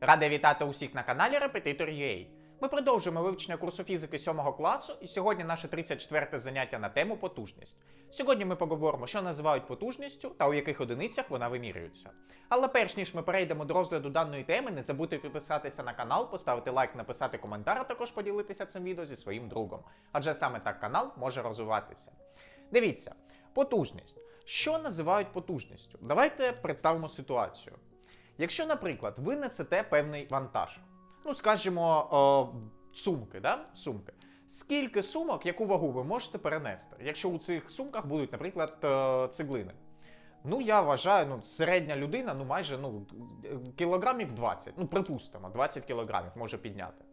Радий вітати усіх на каналі Репетитор UA. Ми продовжуємо вивчення курсу фізики 7 класу, і сьогодні наше 34 заняття на тему потужність. Сьогодні ми поговоримо, що називають потужністю та у яких одиницях вона вимірюється. Але перш ніж ми перейдемо до розгляду даної теми, не забудьте підписатися на канал, поставити лайк, написати коментар, а також поділитися цим відео зі своїм другом. Адже саме так канал може розвиватися. Дивіться, потужність. Що називають потужністю? Давайте представимо ситуацію. Якщо, наприклад, ви несете певний вантаж, ну скажімо, о, сумки, да? сумки. Скільки сумок, яку вагу ви можете перенести, якщо у цих сумках будуть, наприклад, е, цеглини? Ну, я вважаю, ну, середня людина, ну майже ну, кілограмів 20, ну, припустимо, 20 кілограмів може підняти.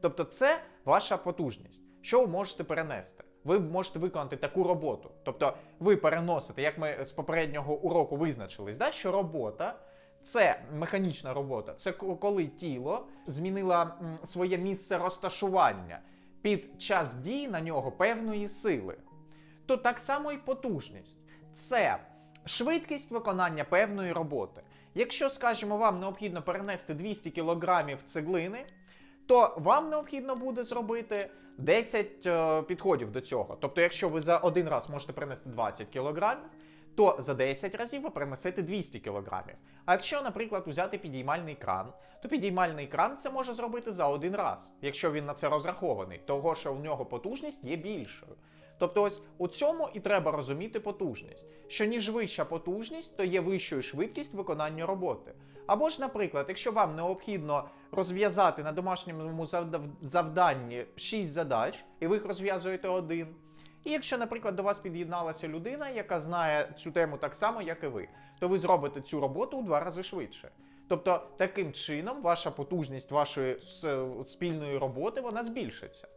Тобто, це ваша потужність. Що ви можете перенести? Ви можете виконати таку роботу. Тобто, ви переносите, як ми з попереднього уроку визначились, да, що робота. Це механічна робота. Це коли тіло змінило своє місце розташування під час дії на нього певної сили. То так само і потужність. Це швидкість виконання певної роботи. Якщо, скажімо, вам необхідно перенести 200 кг цеглини, то вам необхідно буде зробити 10 е, підходів до цього. Тобто, якщо ви за один раз можете перенести 20 кг, то за 10 разів ви перенесете 200 кг. А якщо, наприклад, взяти підіймальний кран, то підіймальний кран це може зробити за один раз, якщо він на це розрахований, того що в нього потужність є більшою. Тобто, ось у цьому і треба розуміти потужність. Що ніж вища потужність, то є вищою швидкість виконання роботи. Або ж, наприклад, якщо вам необхідно розв'язати на домашньому завданні 6 задач, і ви їх розв'язуєте один. І якщо, наприклад, до вас під'єдналася людина, яка знає цю тему так само, як і ви, то ви зробите цю роботу у два рази швидше. Тобто, таким чином, ваша потужність вашої спільної роботи вона збільшиться.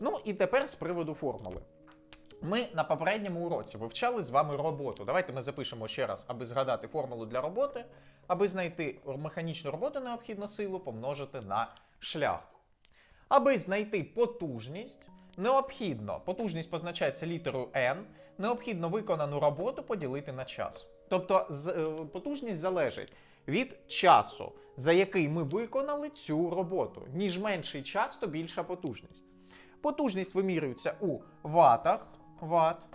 Ну і тепер з приводу формули. Ми на попередньому уроці вивчали з вами роботу. Давайте ми запишемо ще раз, аби згадати формулу для роботи. Аби знайти механічну роботу, необхідно силу помножити на шлях. Аби знайти потужність, необхідно, потужність позначається літерою N, необхідно виконану роботу поділити на час. Тобто е, потужність залежить від часу, за який ми виконали цю роботу. Ніж менший час, то більша потужність. Потужність вимірюється у ватах. Ват.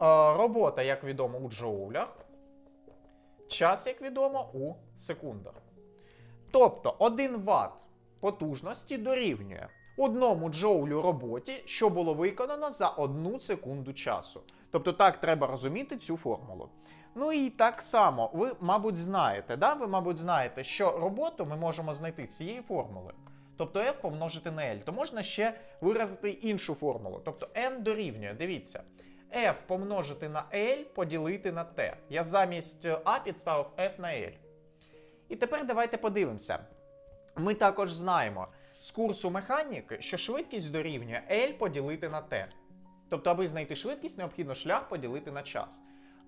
Е, робота, як відомо, у джоулях. Час, як відомо, у секундах. Тобто 1 Вт потужності дорівнює 1 джоулю роботі, що було виконано за 1 секунду часу. Тобто так треба розуміти цю формулу. Ну і так само, ви, мабуть, знаєте, да? ви, мабуть, знаєте, що роботу ми можемо знайти з цієї формули. Тобто F помножити на L, то можна ще виразити іншу формулу. Тобто N дорівнює, дивіться, F помножити на L поділити на T. Я замість е, A підставив F на L. І тепер давайте подивимося. Ми також знаємо з курсу механіки, що швидкість дорівнює L поділити на T. Тобто, аби знайти швидкість, необхідно шлях поділити на час.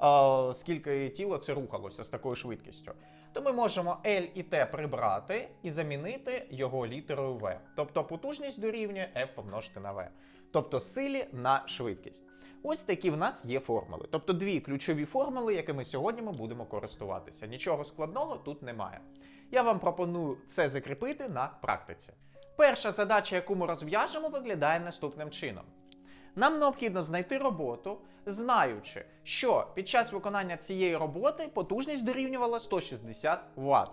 Е, скільки тіло це рухалося з такою швидкістю. То ми можемо L і T прибрати і замінити його літерою V. Тобто потужність дорівнює F помножити на V. Тобто силі на швидкість. Ось такі в нас є формули. Тобто дві ключові формули, якими сьогодні ми будемо користуватися. Нічого складного тут немає. Я вам пропоную це закріпити на практиці. Перша задача, яку ми розв'яжемо, виглядає наступним чином. Нам необхідно знайти роботу, знаючи, що під час виконання цієї роботи потужність дорівнювала 160 Вт,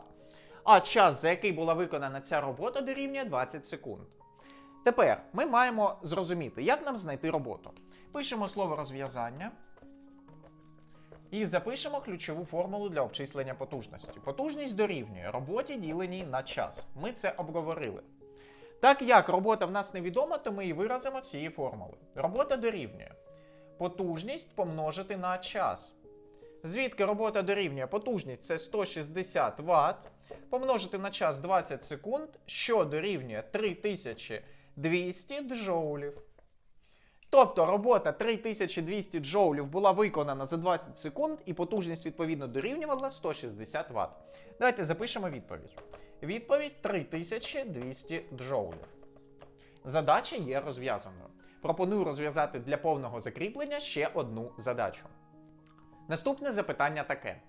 а час, за який була виконана ця робота, дорівнює 20 секунд. Тепер ми маємо зрозуміти, як нам знайти роботу. Пишемо слово розв'язання і запишемо ключову формулу для обчислення потужності. Потужність дорівнює роботі діленій на час. Ми це обговорили. Так як робота в нас невідома, то ми її виразимо цієї формули. Робота дорівнює потужність помножити на час. Звідки робота дорівнює потужність це 160 Вт, помножити на час 20 секунд, що дорівнює 3200 джоулів. Тобто робота 3200 джоулів була виконана за 20 секунд, і потужність відповідно дорівнювала 160 Вт. Давайте запишемо відповідь. Відповідь 3200 джоулів. Задача є розв'язаною. Пропоную розв'язати для повного закріплення ще одну задачу. Наступне запитання таке: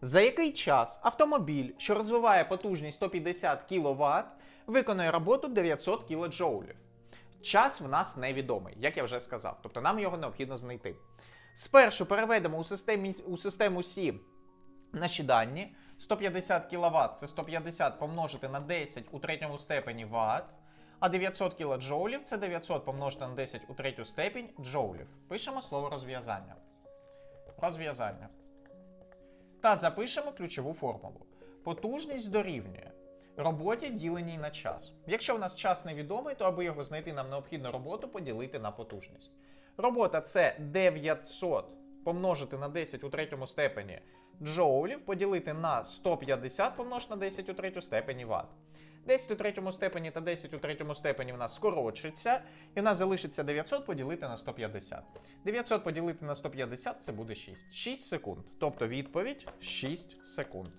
За який час автомобіль, що розвиває потужність 150 кВт, виконує роботу 900 кДж? Час в нас невідомий, як я вже сказав, тобто нам його необхідно знайти. Спершу переведемо у, системі, у систему Сі наші дані. 150 кВт це 150 помножити на 10 у третьому степені Вт, а 900 кДж це 900 помножити на 10 у третю степень джоулів. Пишемо слово розв'язання. Розв'язання. Та запишемо ключову формулу. Потужність дорівнює роботі діленій на час. Якщо в нас час невідомий, то аби його знайти, нам необхідно роботу поділити на потужність. Робота це 900 помножити на 10 у третьому степені джоулів, поділити на 150 помножити на 10 у третю степені ватт. 10 у третьому степені та 10 у третьому степені в нас скорочиться, і в нас залишиться 900 поділити на 150. 900 поділити на 150 це буде 6. 6 секунд. Тобто відповідь 6 секунд.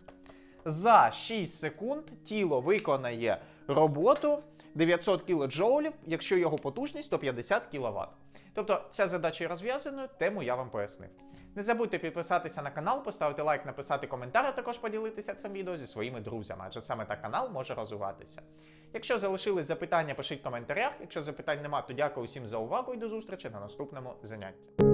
За 6 секунд тіло виконає роботу 900 кДж, якщо його потужність 150 кВт. Тобто ця задача є розв'язаною, тему я вам пояснив. Не забудьте підписатися на канал, поставити лайк, написати коментар, а також поділитися цим відео зі своїми друзями, адже саме так канал може розвиватися. Якщо залишились запитання, пишіть в коментарях. Якщо запитань нема, то дякую всім за увагу і до зустрічі на наступному занятті.